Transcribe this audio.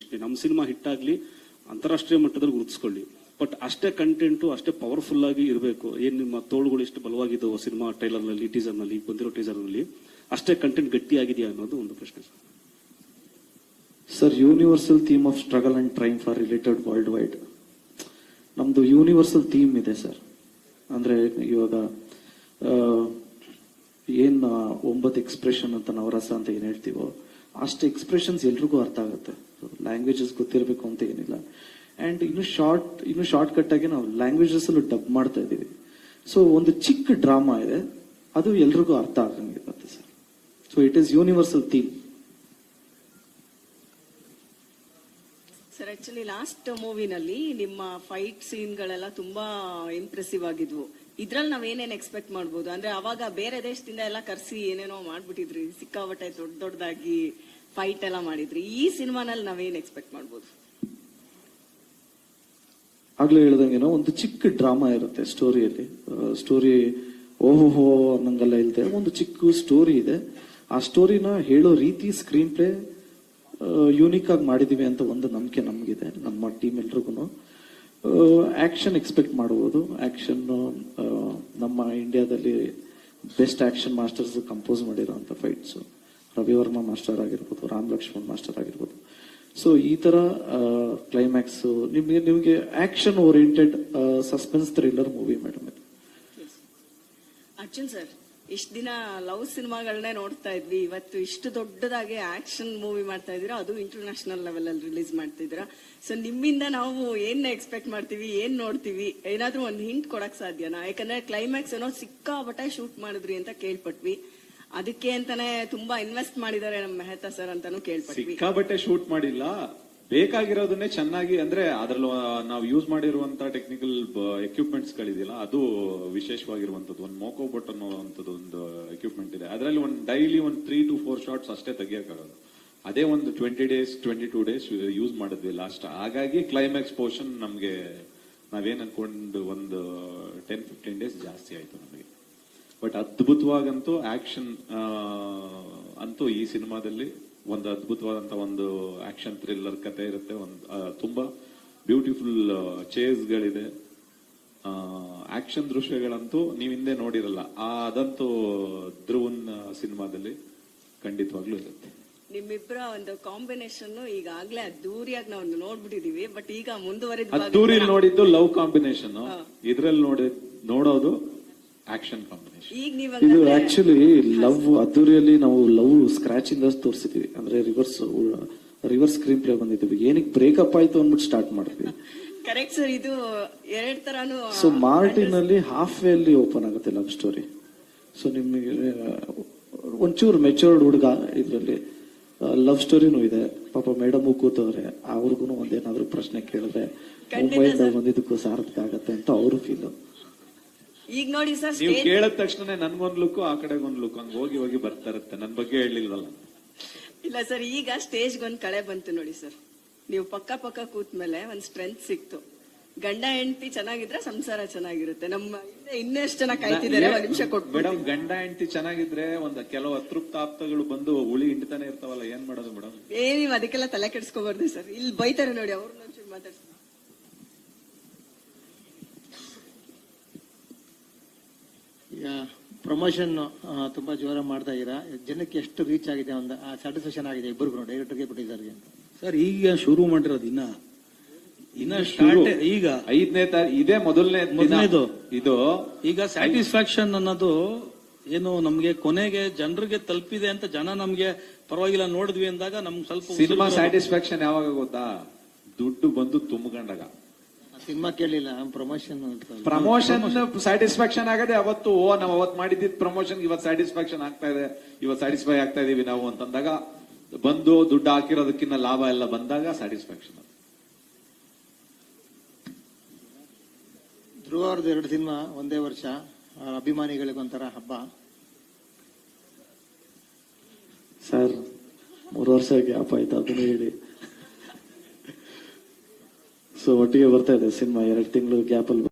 ನಮ್ಮ cinema hit ಆಗ್ಲಿ, ಅಂತಾರಾಷ್ಟ್ರೀಯ ಮಟ್ಟದಲ್ಲಿ ಗುರುತಿಸ್ಕೊಳ್ಳಿ. ಬಟ್ ಅಷ್ಟೇ ಕಂಟೆಂಟು ಅಷ್ಟೇ ಪವರ್ಫುಲ್ ಆಗಿ ಇರಬೇಕು. ಏನು ನಿಮ್ಮ ತೋಳುಗಳು ಎಷ್ಟು ಬಲವಾಗಿದ್ದಾವೆ ಸಿನಿಮಾ ಟ್ರೈಲರ್ನಲ್ಲಿ ಟೀಸರ್ನಲ್ಲಿ ಬಂದಿರೋ ಟೀಸರ್ನಲ್ಲಿ ಅಷ್ಟೇ ಕಂಟೆಂಟ್ ಗಟ್ಟಿಯಾಗಿದೆಯಾ ಅನ್ನೋದು ಒಂದು ಪ್ರಶ್ನೆ sir universal theme of struggle and triumph for related world wide ನಮ್ದು ಯೂನಿವರ್ಸಲ್ ಥೀಮ್ ಇದೆ ಸರ್ ಅಂದ್ರೆ ಇವಾಗ ಏನು ಒಂಬತ್ತು ಎಕ್ಸ್ಪ್ರೆಷನ್ ಅಂತ ನವರಸ ಅಂತ ಏನ್ ಹೇಳ್ತೀವೋ ಅಷ್ಟು ಎಕ್ಸ್ಪ್ರೆಷನ್ಸ್ ಎಲ್ರಿಗೂ ಅರ್ಥ ಆಗುತ್ತೆ. ಲ್ಯಾಂಗ್ವೇಜಸ್ ಗೊತ್ತಿರಬೇಕು ಅಂತ ಏನಿಲ್ಲ. ಅಂಡ್ ಇನ್ನು ಶಾರ್ಟ್ ಇನ್ನು ಶಾರ್ಟ್ ಕಟ್ ಆಗಿ ನಾವು ಲ್ಯಾಂಗ್ವೇಜಸ್ ಅಲ್ಲೂ ಡಬ್ ಮಾಡ್ತಾ ಇದ್ದೀವಿ. ಸೊ ಒಂದು ಚಿಕ್ಕ ಡ್ರಾಮಾ ಇದೆ. ಅದು ಎಲ್ರಿಗೂ ಅರ್ಥ ಆಗಂಗಿರುತ್ತೆ sir so it is universal theme sir actually last ಮೂವಿನಲ್ಲಿ ನಿಮ್ಮ ಫೈಟ್ ಸೀನ್ಗಳೆಲ್ಲ ತುಂಬಾ ಇಂಪ್ರೆಸಿವ್ ಆಗಿದ್ವು. ಇದ್ರಲ್ಲಿ ನಾವ್ ಏನೇನ್ ಎಕ್ಸ್ಪೆಕ್ಟ್ ಮಾಡ್ಬೋದು? ಅಂದ್ರೆ ಅವಾಗ ಬೇರೆ ದೇಶದಿಂದ ಎಲ್ಲ ಕರ್ಸಿ ಏನೇನೋ ಮಾಡ್ಬಿಟ್ಟಿದ್ರಿ. ಸಿಕ್ಕಾಬಟ್ಟೆ ದೊಡ್ಡ ದೊಡ್ಡದಾಗಿ ಫೈಟ್ ಎಲ್ಲ ಮಾಡಿದ್ರಿ. ಈ ಸಿನಿಮಾನಲ್ಲಿ ನಾವೇನ್ ಎಕ್ಸ್ಪೆಕ್ಟ್ ಮಾಡ್ಬೋದು? ಆಗ್ಲೇ ಹೇಳ್ದಂಗೆನೋ ಒಂದು ಚಿಕ್ಕ ಡ್ರಾಮಾ ಇರುತ್ತೆ ಸ್ಟೋರಿಯಲ್ಲಿ. ಸ್ಟೋರಿ ಓಹೋ ಅನ್ನಂಗೆಲ್ಲ ಇಲ್ದೆ ಒಂದು ಚಿಕ್ಕ ಸ್ಟೋರಿ ಇದೆ. ಆ ಸ್ಟೋರಿನ ಹೇಳೋ ರೀತಿ ಸ್ಕ್ರೀನ್ ಪ್ಲೇ ಯೂನಿಕ್ ಆಗಿ ಮಾಡಿದೀವಿ ಅಂತ ಒಂದು ನಂಬಿಕೆ ನಮಗಿದೆ, ನಮ್ಮ ಟೀಮ್ ಎಲ್ರಿಗೂ ಆಕ್ಷನ್ ಎಕ್ಸ್ಪೆಕ್ಟ್ ಮಾಡಬಹುದು ಆಕ್ಷನ್ ನಮ್ಮ ಇಂಡಿಯಾದಲ್ಲಿ ಬೆಸ್ಟ್ ಆಕ್ಷನ್ ಮಾಸ್ಟರ್ಸ್ ಕಂಪೋಸ್ ಮಾಡಿರೋಂಥ ಫೈಟ್ಸ್ ರವಿವರ್ಮ ಮಾಸ್ಟರ್ ಆಗಿರ್ಬೋದು, ರಾಮ್ ಲಕ್ಷ್ಮಣ್ ಮಾಸ್ಟರ್ ಆಗಿರ್ಬೋದು. ಸೊ ಈ ತರ ಕ್ಲೈಮ್ಯಾಕ್ಸ್ ನಿಮಗೆ ನಿಮಗೆ action oriented suspense thriller movie madam ಇದು ಅರ್ಜುನ್ ಸರ್ ಇಷ್ಟ ದಿನ ಲವ್ ಸಿನಿಮಾಗಳನ್ನೇ ನೋಡ್ತಾ ಇದ್ವಿ. ಇವತ್ತು ಇಷ್ಟು ದೊಡ್ಡದಾಗಿ ಆಕ್ಷನ್ ಮೂವಿ ಮಾಡ್ತಾ ಇದ್ದೀರಾ, ಅದು ಇಂಟರ್ನ್ಯಾಷನಲ್ ಲೆವೆಲಲ್ಲಿ ರಿಲೀಸ್ ಮಾಡ್ತಾ ಇದೀರಾ ಸೊ ನಿಮ್ಮಿಂದ ನಾವು ಏನ್ ಎಕ್ಸ್ಪೆಕ್ಟ್ ಮಾಡ್ತೀವಿ, ಏನ್ ನೋಡ್ತೀವಿ, ಏನಾದ್ರೂ ಒಂದು ಹಿಂಟ್ ಕೊಡಕ್ ಸಾಧ್ಯನಾ? ಯಾಕಂದ್ರೆ ಕ್ಲೈಮ್ಯಾಕ್ಸ್ ಏನೋ ಸಿಕ್ಕಾಪಟ್ಟೆ ಶೂಟ್ ಮಾಡಿದ್ರಿ ಅಂತ ಕೇಳ್ಪಟ್ವಿ. ಅದಕ್ಕೆ ಅಂತಾನೆ ತುಂಬಾ ಇನ್ವೆಸ್ಟ್ ಮಾಡಿದ್ದಾರೆ ನಮ್ಮ ಮೆಹತಾ ಸರ್ ಅಂತಾನು ಕೇಳ್ಪಟ್ವಿ. ಸಿಕ್ಕಾಬಟ್ಟೆ ಶೂಟ್ ಮಾಡಿಲ್ಲ. ಬೇಕಾಗಿರೋದನ್ನೇ ಚೆನ್ನಾಗಿ ಅಂದ್ರೆ ಅದ್ರಲ್ಲಿ ನಾವು ಯೂಸ್ ಮಾಡಿರುವಂತ ಟೆಕ್ನಿಕಲ್ ಎಕ್ವಿಪ್ಮೆಂಟ್ಸ್ ಗಳಿದೆಯಲ್ಲ, ಅದು ವಿಶೇಷವಾಗಿರುವಂತದ್ದು ಒಂದು ಮೋಕೋ ಬಟ್ ಅನ್ನೋದು ಒಂದು ಎಕ್ವಿಪ್ಮೆಂಟ್ ಇದೆ. ಅದರಲ್ಲಿ ಒಂದು ಡೈಲಿ ಒಂದು ತ್ರೀ ಟು ಫೋರ್ ಶಾರ್ಟ್ಸ್ ಅಷ್ಟೇ ತೆಗಿಯಕ್ಕಾಗೋದು ಅದೇ ಒಂದು twenty days twenty two days use ಮಾಡಿದ್ವಿ ಲಾಸ್ಟ್ ಹಾಗಾಗಿ ಕ್ಲೈಮ್ಯಾಕ್ಸ್ ಪೋರ್ಷನ್ ನಮಗೆ ನಾವೇನ್ ಅನ್ಕೊಂಡು ಒಂದು ಟೆನ್ ಫಿಫ್ಟೀನ್ ಡೇಸ್ ಜಾಸ್ತಿ ಆಯ್ತು ನಮಗೆ. ಬಟ್ ಅದ್ಭುತವಾಗಂತೂ ಆಕ್ಷನ್ ಅಂತೂ ಈ ಸಿನಿಮಾದಲ್ಲಿ ಒಂದು ಅದ್ಭುತವಾದಂತ ಒಂದು ಆಕ್ಷನ್ ಥ್ರಿಲ್ಲರ್ ಕತೆ ಇರುತ್ತೆ. ಒಂದು ತುಂಬಾ ಬ್ಯೂಟಿಫುಲ್ ಚೇಸ್ಗಳಿದೆ ಆಕ್ಷನ್ ದೃಶ್ಯಗಳಂತೂ ನೀವು ಹಿಂದೆ ನೋಡಿರಲ್ಲ. ಆ ಅದಂತೂ ಧ್ರುವನ್ ಸಿನಿಮಾದಲ್ಲಿ ಖಂಡಿತವಾಗ್ಲೂ ಇರುತ್ತೆ. ನಿಮ್ಮಿಬ್ಬರ ಒಂದು ಕಾಂಬಿನೇಷನ್ ಈಗಾಗ್ಲೇ ಅದ್ದೂರಿಯಾಗಿ ನಾವು ನೋಡ್ಬಿಟ್ಟಿದೀವಿ. ಬಟ್ ಈಗ ಮುಂದುವರೆದ ಅದ್ದೂರಿಲ್ ನೋಡಿದ್ದು ಲವ್ ಕಾಂಬಿನೇಷನ್ ಇದ್ರಲ್ಲಿ ನೋಡಿ ನೋಡೋದು ಆಕ್ಷನ್ ಕಾಂಬಿನೇಷನ್ ಇದು ಆಕ್ಚುಲಿ ಲವ್ ಅದ್ದೂರಿಯಲ್ಲಿ ನಾವು ಲವ್ ಸ್ಕ್ರಾಚ್ ಇಂದ ತೋರಿಸಿದೀವಿ. ಅಂದ್ರೆ ರಿವರ್ಸ್ ರಿವರ್ಸ್ ಸ್ಕ್ರೀನ್ ಪ್ಲೇ ಬಂದಿದ್ದೀವಿ ಏನಕ್ಕೆ ಬ್ರೇಕಪ್ ಆಯ್ತು ಅಂದ್ಬಿಟ್ಟು ಸ್ಟಾರ್ಟ್ ಮಾಡಿದ್ವಿ. ಕರೆಕ್ಟ್ ಸರ್ ಇದು ಎರಡ್ ತರಾನು ಸೊ ಮಾರ್ಟಿನ್ ಅಲ್ಲಿ ಹಾಫ್ ವೇ ಅಲ್ಲಿ ಓಪನ್ ಆಗುತ್ತೆ ಲವ್ ಸ್ಟೋರಿ ಸೊ ನಿಮಗೆ ಒಂಚೂರು ಮೆಚೂರ್ಡ್ ಹುಡುಗ ಇದರಲ್ಲಿ ಲವ್ ಸ್ಟೋರಿನೂ ಇದೆ. ಪಾಪ ಮೇಡಮ್ ಕೂತವ್ರೆ ಅವ್ರಿಗೂ ಒಂದೇನಾದ್ರೂ ಪ್ರಶ್ನೆ ಕೇಳಿದ್ರೆ ಮುಂಬೈಯಿಂದ ಬಂದಿದ್ದಕ್ಕೂ ಸಾರ್ಥಕ ಆಗತ್ತೆ ಅಂತ ಅವರು ಫೀಲ್ ಈಗ ನೋಡಿ ಸರ್ ನೀವು ಕೇಳಿದ ತಕ್ಷಣ ನನ್ಗೊಂದ್ ಲುಕ್ ಆ ಕಡೆಗೆ ಒಂದ್ ಲುಕ್ ಹಂಗ ಹೋಗಿ ಹೋಗಿ ಬರ್ತಾ ಇರುತ್ತೆ ನನ್ ಬಗ್ಗೆ ಹೇಳಿಲ್ವಲ್ಲ? ಇಲ್ಲ ಸರ್ ಈಗ ಸ್ಟೇಜ್ ಒಂದ್ ಕಳೆ ಬಂತು ನೋಡಿ ಸರ್. ನೀವು ಪಕ್ಕ ಪಕ್ಕ ಕೂತ್ಮೇಲೆ ಒಂದ್ ಸ್ಟ್ರೆಂತ್ ಸಿಕ್ತು. ಗಂಡ ಹೆಂಡತಿ ಚೆನ್ನಾಗಿದ್ರೆ ಸಂಸಾರ ಚೆನ್ನಾಗಿರುತ್ತೆ. ನಮ್ಮ ಹಿಂದೆ ಇನ್ನೆಷ್ಟು ಜನ ಕಾಯ್ತಿದ್ದಾರೆ ಒಂದ್ ನಿಮಿಷ ಕೊಟ್ಟು ಮೇಡಮ್ ಗಂಡ ಹೆಂಡತಿ ಚೆನ್ನಾಗಿದ್ರೆ ಒಂದ್ ಕೆಲವು ಅತೃಪ್ತ ಆಪ್ತಗಳು ಬಂದು ಉಳಿ ಹಿಂಡ್ತಾನೆ ಇರ್ತಾವಲ್ಲ ಏನ್ ಮಾಡೋದು ಮೇಡಮ್ ಏ ನೀವು ಅದಕ್ಕೆಲ್ಲ ತಲೆ ಕೆಡಿಸ್ಕೋಬಾರ್ದು ಸರ್. ಇಲ್ಲಿ ಬೈತಾರೆ ನೋಡಿ ಅವ್ರನ್ನ ಒಂಚೂರು ಮಾತಾಡ್ಸಿ ಪ್ರಮೋಷನ್ ತುಂಬಾ ಜೋರ ಮಾಡ್ತಾ ಇದ್ದೀರಾ? ಜನಕ್ಕೆ ಎಷ್ಟು ರೀಚ್ ಆಗಿದೆ ಒಂದು ಸ್ಯಾಟಿಸ್ಫ್ಯಾಕ್ಷನ್ ಆಗಿದೆ ಇಬ್ಬರಿಗೂ ಡೈರೆಕ್ಟರ್ಗೆ ಪ್ರೊಡ್ಯೂಸರ್ಗೆ ಅಂತ. ಸರ್ ಈಗ ಶುರು ಮಾಡಿರೋದು ಇನ್ನ. ಇನ್ನ ಸ್ಟಾರ್ಟ್ ಈಗ. ಐದನೇ ತಾರೀಕು ಇದೇ ಮೊದಲನೇ ಮೊದಲನೇದು ಮೊದಲ್ನೇದು. ಇದು. ಈಗ ಸ್ಯಾಟಿಸ್ಫ್ಯಾಕ್ಷನ್ ಅನ್ನೋದು ಏನು ನಮ್ಗೆ ಕೊನೆಗೆ ಜನರಿಗೆ ತಲುಪಿದೆ ಅಂತ ಜನ ನಮ್ಗೆ ಪರವಾಗಿಲ್ಲ ನೋಡಿದ್ವಿ ಅಂದಾಗ ನಮ್ಗೆ ಸ್ವಲ್ಪ ಸಿನಿಮಾ ಸ್ಯಾಟಿಸ್ಫ್ಯಾಕ್ಷನ್ ಯಾವಾಗ ಗೊತ್ತಾ? ದುಡ್ಡು ಬಂದು ತುಂಬಿಕೊಂಡಾಗ. ಸಿನಿಮಾ ಕೇಳಿಲ್ಲ ಪ್ರಮೋಷನ್ ಪ್ರಮೋಷನ್ ಸ್ಯಾಟಿಸ್ಫ್ಯಾಕ್ಷನ್ ಆಗದೆ ಅವತ್ತು ಓ ನಾವು ಅವತ್ ಮಾಡಿದ್ದಿದ್ ಪ್ರಮೋಷನ್ ಇವತ್ ಸ್ಯಾಟಿಸ್ಫ್ಯಾಕ್ಷನ್ ಆಗ್ತಾ ಇದೆ ಇವತ್ ಸ್ಯಾಟಿಸ್ಫೈ ಆಗ್ತಾ ಇದೀವಿ ನಾವು ಅಂತಂದಾಗ ಬಂದು ದುಡ್ಡು ಹಾಕಿರೋದಕ್ಕಿಂತ ಲಾಭ ಎಲ್ಲ ಬಂದಾಗ ಸ್ಯಾಟಿಸ್ಫ್ಯಾಕ್ಷನ್ ಧ್ರುವ ಅವ್ರದ್ದು ಎರಡು ಸಿನಿಮಾ ಒಂದೇ ವರ್ಷ ಅಭಿಮಾನಿಗಳಿಗೊಂಥರ ಅಭಿಮಾನಿಗಳಿಗೆ ಒಂಥರ ಹಬ್ಬ. ಸರ್ ಮೂರು ವರ್ಷ ಗ್ಯಾಪ್ ಆಯ್ತು ಅದನ್ನು ಹೇಳಿ. ಸೊ ಒಟ್ಟಿಗೆ ಬರ್ತಾ ಇದೆ ಸಿನಿಮಾ ಎರಡು ತಿಂಗಳು ಗ್ಯಾಪ್ ಅಲ್ಲಿ